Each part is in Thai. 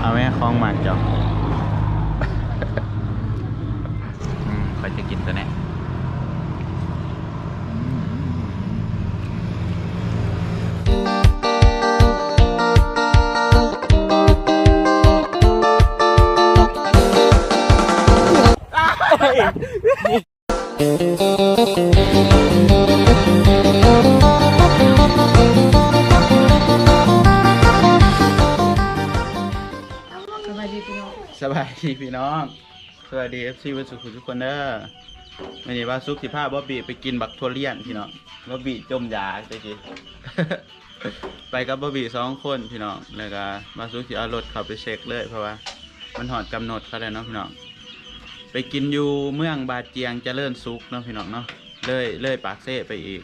เอาแม่คล้องหมากจ้ะอืมคอยจะกินตัวเนี้ พี่น้อง สวัสดีเอฟซีวันสุขทุกคนเด้อวันนี้ว่าซุกสิพาบ๊อบบี้ไปกินบักทัวเลียนพี่น้องบ๊อบบี้จมยาไปกินไปกับบ๊อบบี้สองคนพี่น้องแล้วก็มาซุกสิเอารถข้าไปเช็คเลยเพราะว่า มันหอดกำหนดเขาแล้วเนาะพี่น้องไปกินอยู่เมืองบาดเจียงเจริญสุขเนาะพี่น้องเนาะเลยเลยปากเซ่ไปอีก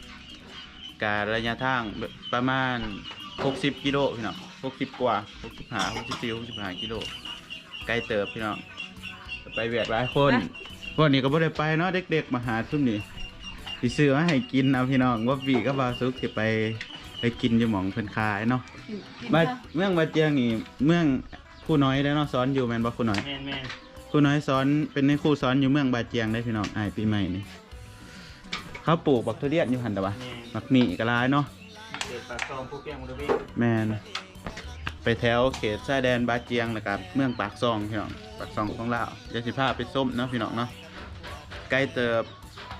การระยะทางประมาณ 60 กิโลพี่น้อง60 กว่า 65 64 65 กิโล ไกลเติบพี่น้องไปเวียดหลายคนพวกนี้ก็บ่ได้ไปเนาะเด็กๆมาหาซุ่มนี่สิซื้อมาให้กินเอาพี่น้องว่าบีกับบาซุกสิไปไปกินอยู่หมองเพิ่นขายเนาะบ้านเมืองบาดเจียงนี่เมืองครูน้อยได้เนาะสอนอยู่แม่นบ่ครูน้อยแมนแมนครูน้อยสอนเป็นในครูสอนอยู่เมืองบาดเจียงได้พี่น้องอ้ายปีใหม่นี่เขาปลูกบักทุเรียนอยู่หั่นตะวะแมนบักหมี่ก็หลายเนาะเด็ดปากซองผู้เปี้ยงมุดวิแมน ไปแถวเขตชายแดนบาดเจียงนะครับเมืองปากซองพี่น้องปากซองของลาวเดี๋ยวสิพาไปส้มเนาะพี่น้องเนาะใกล้เติบ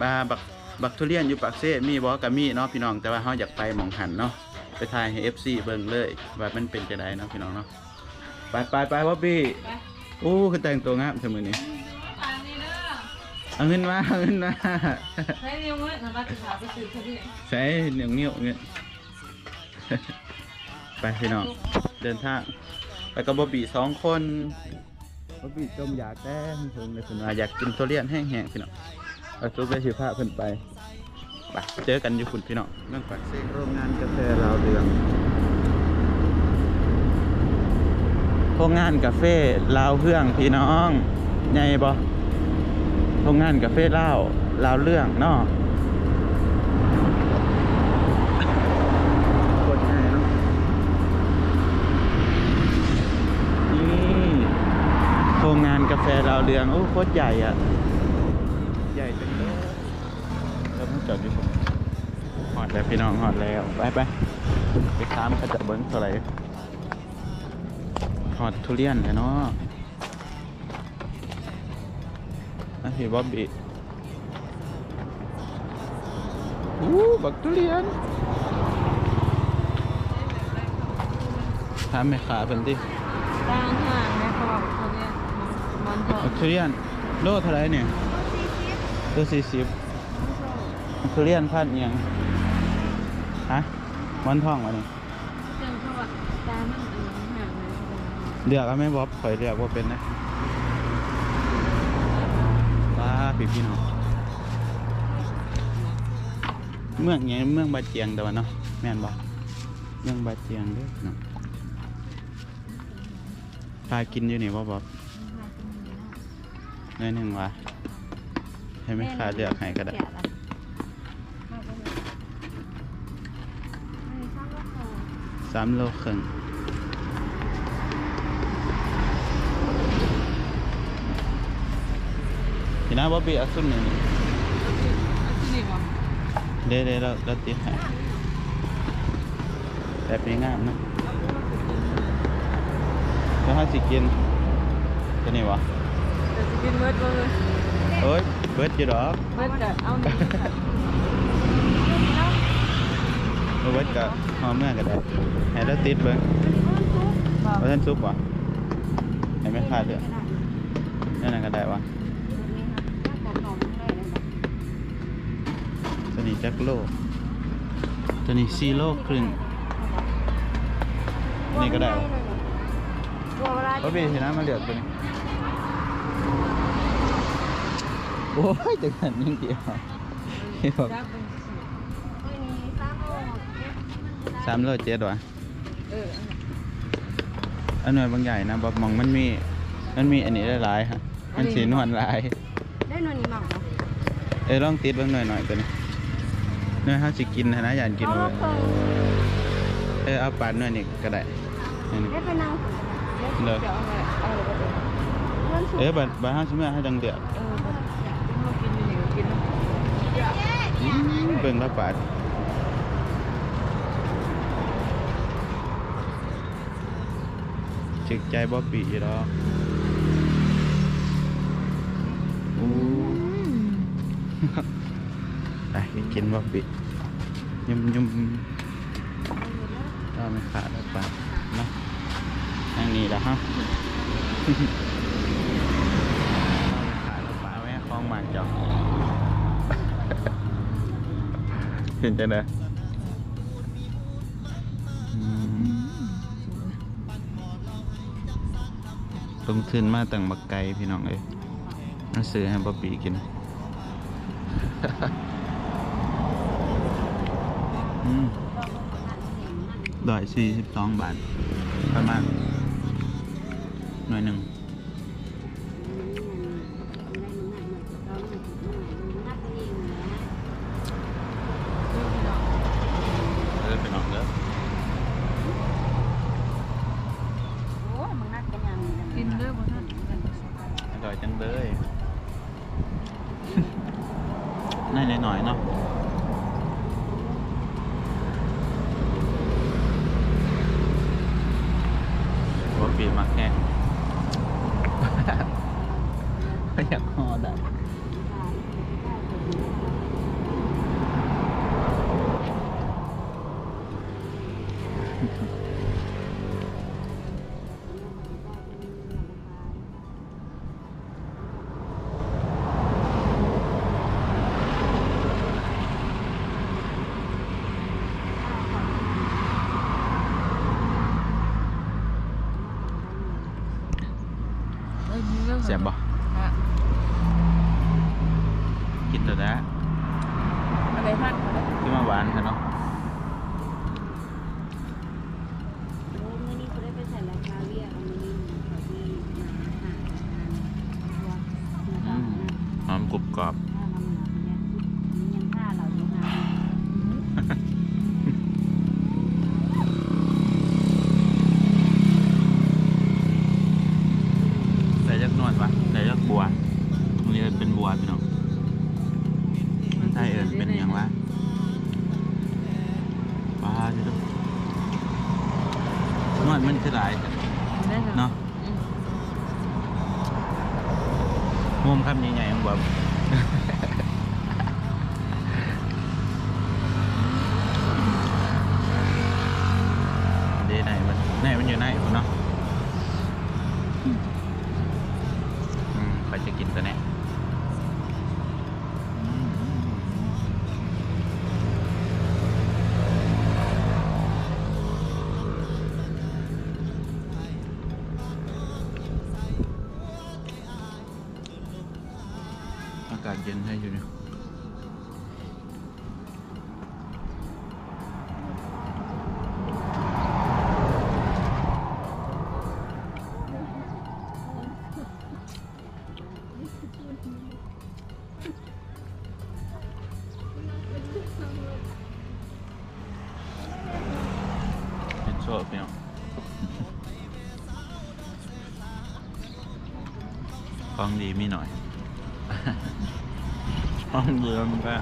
มาบักบักทุเรียนอยู่ปากเซ่มีบ่กับมีเนาะพี่น้องแต่ว่าเฮาอยากไปหมองหันเนาะไปถ่ายให้ FC เบิ่งเลยว่ามันเป็นจังไดเนาะพี่น้องเนาะไปไปไปบ๊อบบี้โอ้คือแต่งตัวงามเสมอนี้ทางนี้เด้อเอาเงินมาเอาเงินมาใช้นิ้วมือนะมาถึงหาไปซื้อเขาดิใช้เหนียวเหนียวเงินไปพี่น้องเดินทางไปกับบอบบี้สองคนบอบบี้จมอยากแต้มเพิ่นเลยเพิ่นว่าอยากกินทุเรียนแห้งๆพี่น้องเอาซุปไปสิพาเพิ่นไปไปเจอกันอยู่คุณพี่น้องเรื่องปากเซ็งโรงงานกาแฟลาวเรืองโรงงานกาแฟลาวเฮืองพี่น้องใหญ่บ่โรงงานกาแฟลาวลาวเรื่องเนาะ กดง่ายเนาะนี่โรงงานกาแฟดาวเรืองโอ้โคตรใหญ่อะ ใหญ่จังเลยแล้วมันจอดอยู่ผมหอดแล้วพี่น้องหอดแล้ว ไปไปไปค้ามเขาจะเบิ้งเท่าไหร่หอดทุเรียนเลยเนาะอะพี่บ๊อบบี้อู้บักทุเรียนถามแม่ค้าเพิ่นติทางห่างนะเขาบอกเขาเนี่ย มันเถอะบักทุเรียนโลเท่าไรเนี่ยโลสี่สิบบักทุเรียนพันอิหยังฮะมันท่องวะนี่เจังเขาว่าตามันเออห่างนะเลือกเอาแม่บ๊อบข่อยเลือกว่าเป็นนะว้าพี่พี่น้องเมืองไงเมืองบาเจียงแต่ว่าเนาะแม่นบ่เมืองบาเจียงเด้อเนาะพากินอยู่นี่บ่บ๊อบ ได้หนึ่งวะให้แม่ค้าเลือกให้ก็ได้แกะละไม่ทราบว่าเขาสามโลครึ่งพี่น้าบ๊อบบี้เอาซุ่มหนึ่งนี่ที่นี่วะเด้เด้เราเราติดให้แบบนี้งามนะแล้วถ้าสิกินตัวนี้วะ เดี๋ยวจะกินเบิร์ดเลยเอ้ยเบิดอยู่ดอกเบิร์ดจะเอาหนึ่งเอาเบิดกับหอมเมื่อก็ได้ให้เราติดเบิ้งว่าท่านซุปวะให้ไม่ขาดเด้อนั่นนะก็ได้วะตัวนี้จักโลตัวนี้สี่โลครึ่งนี่ก็ได้วะก็บีสินนะมาเหลือตัวนี้ โอ้ยจะกันยิ่งเดียวที่บอกจับเป็นสิสามโลเจ็ดวะเอออันหน่วยบางใหญ่นะบอกมองมันมี มันมีอันนี้หลายๆฮะมันสีนวลหลาย ได้นวลนี่มั่งเนาะเอ้ยลองติดเบางหน่อยหน่อยตัวนี้เนื้อห้าสิกินนะนะอยากกินเลยเออเอาปาดหน่อยนี่ก็ได้อันนี้ได้ไปนั่งได้เลยเดี๋ยวเอาไว้เอาไว้ก่อนเอ๊ะบัดบัดห้าชิมให้ดังเดือด เออบัดเรากินอยู่นี่ก็กินนะ อืมเบิ่งละบาทจึกใจบ๊อบบี้อยู่ดอกอู้ไปไปกินบ๊อบบี้ยุ่มยุ่มก็ไม่ขาดละบาทเนาะนั่งนี่ละฮะขาดละบาทแม่คล้องหมากจอก เห็นจังไดอืมลงทุนมาตั้งบักไก่พี่น้องเอ้ยมาซื้อให้บ๊อบบี้กินอืมร้อยสี่สิบสองบาท ประมาณหน่อยหนึ่ง กรุบกรอบำ องดีมีหน่อยห้องเดิมก็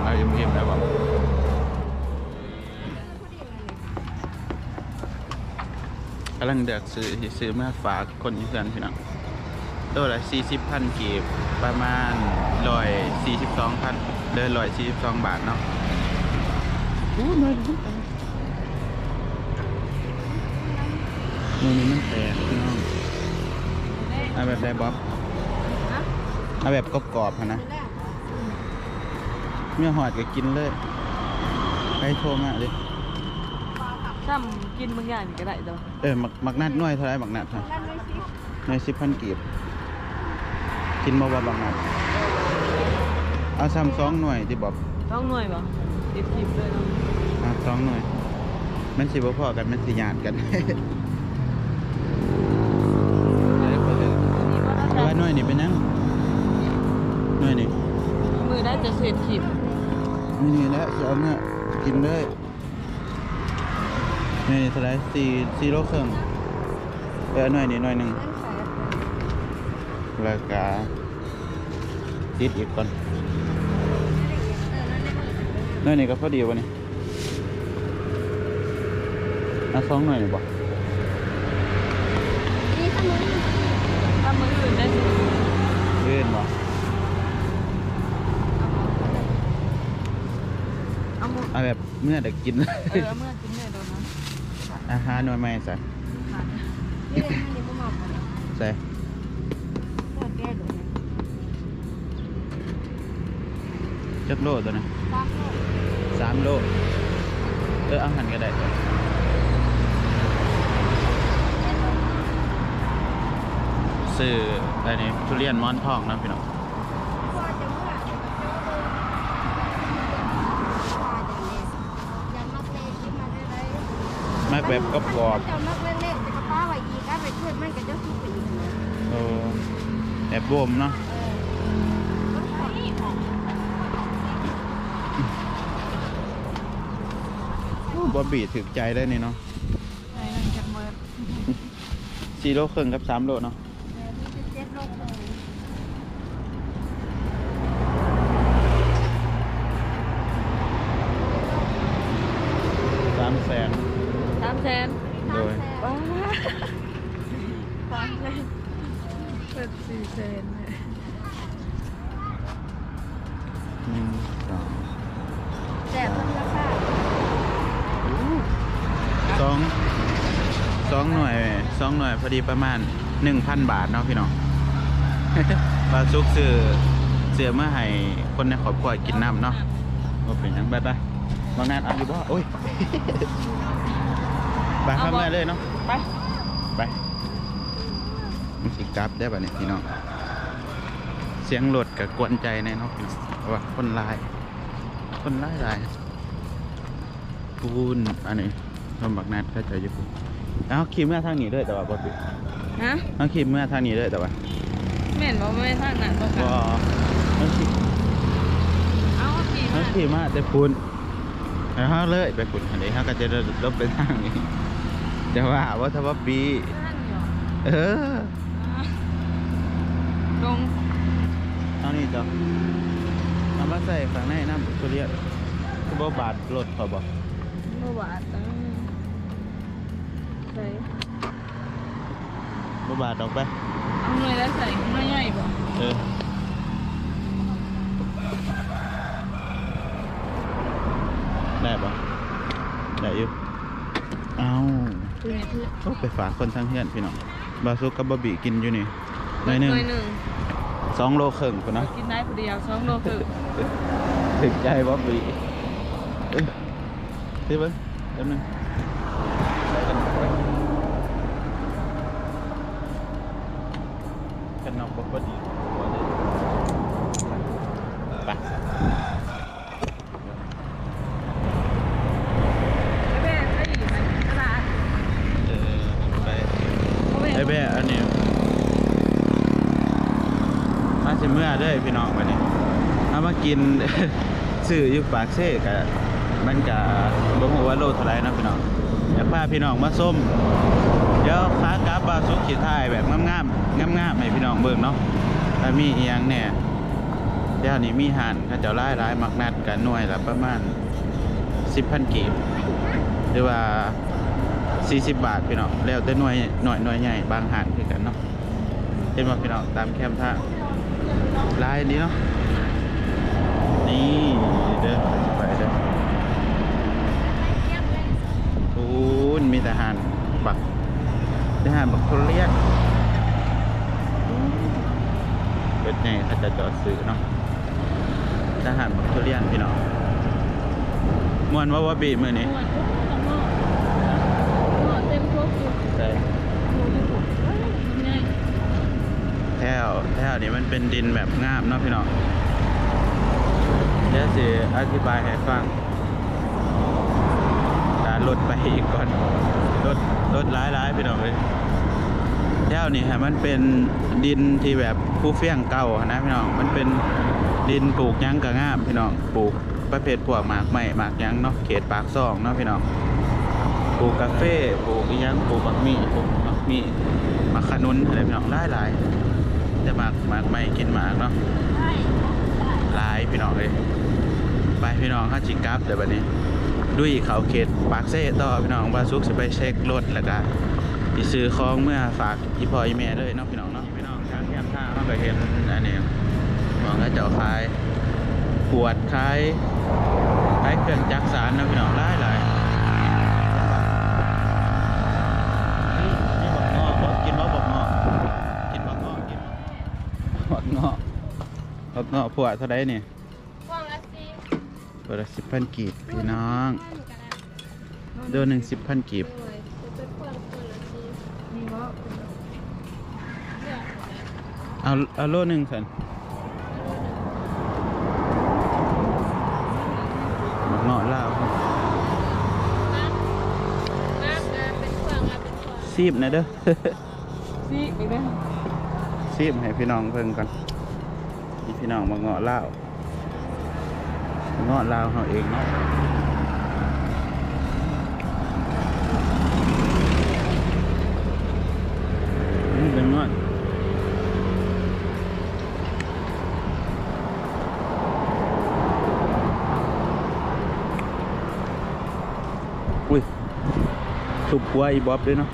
เอายิ้มยิ้มแล้วแบบกำลังเดือกซื้อซื้อมาฝากคนอีสานพี่น้อง ตัวละสี่สิบพันกีบประมาณร้อยสี่สิบสองพันเดินร้อยสี่สิบสองบาทเนาะอู้น้อยดูมือนี้มันแตกพี่น้องเอาแบบได้บ๊อบฮะเอาแบบกรอบๆหั่นนะเมื่อหอดก็กินเลยไปโทรมาเลยซ้ำกินบางอย่างนี่ก็ได้ตัวเออหมักหมักนัดน้อยเท่าไหรหมักนัดฮะในสิบพันกีบ กินมาว่าบางนัดเอาซ้ำสองหน่วยที่บ๊อบต้องหน่วยบ่ติดคลิปเลยเนาะอะสองหน่วยมันสิบ่พอกันมันสิหยาดกันอันนี้ว่าน่าเอาไว้หน่จะน่อยนี่เป็นยังหน่อยนี่มือได้จะเสร็จขีดนี่นี่แหละจะเอาเนี่ยกินเลยนี่เท่าไหรสี่สี่โลครึ่งเออหน่อยนี่หน่อยหนึ่ง แล้วก็ติดอีกก่อนหน่อยนี่ก็พอดีวะนี่เอาสองหน่อยนี่บ่ถ้ามืออื่นได้สิเล่นบ่เอามือเอาแบบเมื่อเด็กกิน เออเอามื่อกินเลยโดนนะอาหารหน่วยใหม่ใส่ผ่านนี่เลยให้นี่บ่มาบ่เนี่ยใส่ จักโลตัวนะตามโลกสามโลเอออาหารก็ได้ซื้ออันนี้ทุเรียนหมอนทองนะพี่น้องพ่อจะเมื่อเดี๋ยวกับเจ้าเบิ่งตาจะเล่นอย่ามักเล่นที่มาได้ไรมากแบบกรอบกรอบเจ้ามักเล่นเล่นจะกระป้าไว้อีกก็ไปช่วยมันกับเจ้าทุกปีนะเออแบบบ่มเนาะ บอบบี้ถึกใจได้นี่เนาะไหนนั่นจะมือสี่โลครึ่งกับสามโลเนาะแม่มีสิบเจ็ดโลกเลยสามแสนสามแสนโดยว้าวสามแสนเปิดสี่แสนเลยหนึ่งสองแต่เพิ่นราคา สองสองหน่วยสองหน่วยพอดีประมาณหนึ่งพันบาทเนาะพี่น้องปลาซุกซื้อเสือเมื่อให้คนในครอบครัวกินน้ำเนาะว่าเป็นหยังไปไปบางนานเอาอยู่บ่โอ้ยไปเข้ามาเลยเนาะไปไปมันสิกลับได้ป่ะเนี่ยพี่น้องเสียงรถกับกวนใจแน่เนาะพี่น้องเพราะว่าคนหลาย คนหลายหลายปูนอันนี้ ลมบักนัดก็จะอยู่ปูนเอาขี่เมื่อทางนี้เลยแต่ว่าบ่ปิดฮะเอาขี่เมื่อทางนี้เลยแต่ว่าแม่นบอกไม่ทางนั้นบอกกับ่นเอาขี่เอาปีเอามาขี่มาแต่ปูนแล้วเขาเลยไปปูนอันนี้เขาก็จะลบไปทางนี้แต่ว่าว่าถ้าว่าปีนั่นเหรอเอออ่าลงเอานี่จ้ะเอามาใส่ข้างในน้ำทุเรียนคือบ่บาดรถเขาบอกเมื่อวานตั้ง ใส่บ่บาดออกไปเอาหน่วยแล้วใส่หน่วยใหญ่บ่เออได้ปะได้อยู่เอาคือไงคือโอ้ไปฝากคนทั้งเฮือนพี่น้องบาซุกกับบะบีกินอยู่นี่หน่อยหนึ่งหน่วยหนึ่งสองโลครึ่งคนเรานะกินได้คนเดียวสองโลคือถึงใจบะบีเอ้ยที่เบิ้งแป๊บนึงใส่กันไปกันนอกบ่พอดีหัวเลยไป แม่ไม่อยู่ในตลาด เออไป เขาไม่ ไอ้แบ่อันนี้มาสิเมื่อเด้อพี่น้องวันนี้เอามา กินซื้ออยู่ปากเซ่กะมันกะบ่ฮู้ว่าโลเท่าไหร่นะพี่น้องอยากพาพี่น้องมาส้มเดี๋ยวขากลับว่าสุกสิถ่ายแบบงามๆงามๆให้พี่น้องเบิ่งเนาะถ้ามีอีหยังแหน่เดี๋ยวนี้มีห่านเขาเจ้าหลายหลายมักนัดกันหน่วยละประมาณ10,000กีบหรือว่า40บาทพี่น้องแล้วแต่หน่วยหน่วยหน่วยใหญ่บางห่านคือกันเนาะเห็นว่าพี่น้องตามแคมทางลายนี้เนาะ นี่เด้อไปเด้อโอ้ยมีแต่ห่านบักแต่ห่านบักทุเรียนเป็นไงเขาจะจอดซื้อเนาะทหารบักทุเรียนพี่น้องมวนว่าว่าบีมือนี้หมดทั้งหมดหมดเต็มครบอยู่ใช่หมูที่ถูกเอ้ยมันง่ายแถวแถวนี้มันเป็นดินแบบงามเนาะพี่น้องเดี๋ยวสิอธิบายให้ฟังตารถไปอีกก่อนรถรถร้ายร้ายๆพี่น้องเลยแถวนี้ฮะมันเป็นดินที่แบบผู้เฟี้ยงเก่านะพี่น้องมันเป็นดินปลูกยังกะงามพี่น้องปลูกประเภทพวกหมากไม้หมากยังเนาะเขตปากซองเนาะพี่น้องปลูกกาแฟปลูกยังปลูกบักมี่ปลูกบักมี่มักขนุนอะไรพี่น้องหลายหลายๆแต่หมากหมากไม้กินหมากเนาะ หลายพี่น้องเลยไปพี่น้องข้าจิกลับเดี๋ยวบันนี้ด้วยเขาเขตปากเซ่ต่อพี่น้องว่าซุกจะไปเช็ครถแล้วก็อีซื้อของเมื่อฝากอีพ่ออีแม่เลยเนาะพี่น้องเนาะพี่น้องทางแคมท่างเขาก็เห็นอันนี้มองก็เจ้าขายขวดขายขายเครื่องจักสารนะพี่น้องหลายหลาย บักงอกพวดเท่าไดนี่ฟองละสิตัวละสิบพันกีบพี่น้องเดือนหนึ่งสิบพันกีบเลยจะเป็นฟองคนละสิมีว่าเอาเอาโลหนึ่งสันหมกเงาะลาวน้ำน้ำนะเป็นฟองละเป็นฟองซีบนะเด้อซีอีกแล้วซีบให้พี่น้องเพิ่งก่อนนี่ พี่น้องมกเงาะลาวเงาะลาวเขาเองเนาะเป็นเงาะอุ้ยสุกกว่าอีบ๊อบด้วยเนาะ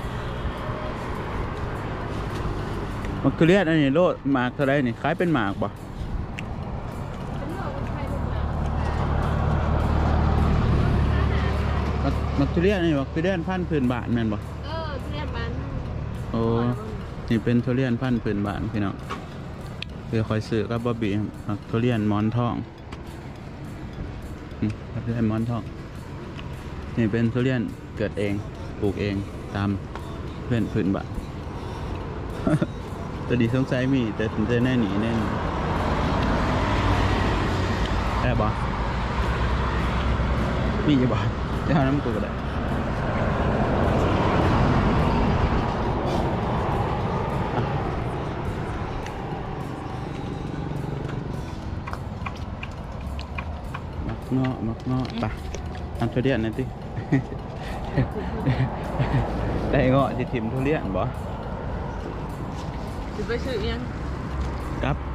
มันคือเรียกอันนี้โลดหมากเท่าไรนี่คล้ายเป็นหมากป็น มักมักทุเรียนอันนี้มักทุเรียนพันธุ์พื้นบ้านแม่นบ่เออทุเรียนบ้านโอ้นี่เป็นทุเรียนพันธุ์พื้นบ้านพี่น้องคือคอยซื้อกับบอบบี้ครับมักทุเรียนหมอนทองอืมทุเรียนหมอนทอง นี่เป็นทุเรียนเกิดเองปลูกเองตามเพื่อนพื้นบ้านตัวดีสงสัยมีแต่ถึงจะแน่หนีแน่หนีได้บ่มีอยู่บ่จะเอาน้ำกูก็ได้อะมักเงาะมักเงาะไปอันทุเรียนหน่อยติได้เงาะสิทิมทุเรียนบ่จะไปซื้อยังกลับ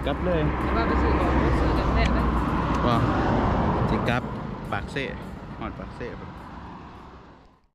กลับเลยจะว่าไปซื้อของซื้อกันแน่นะว่าสิกลับปากเซ่หอดปากเซ่พุ่น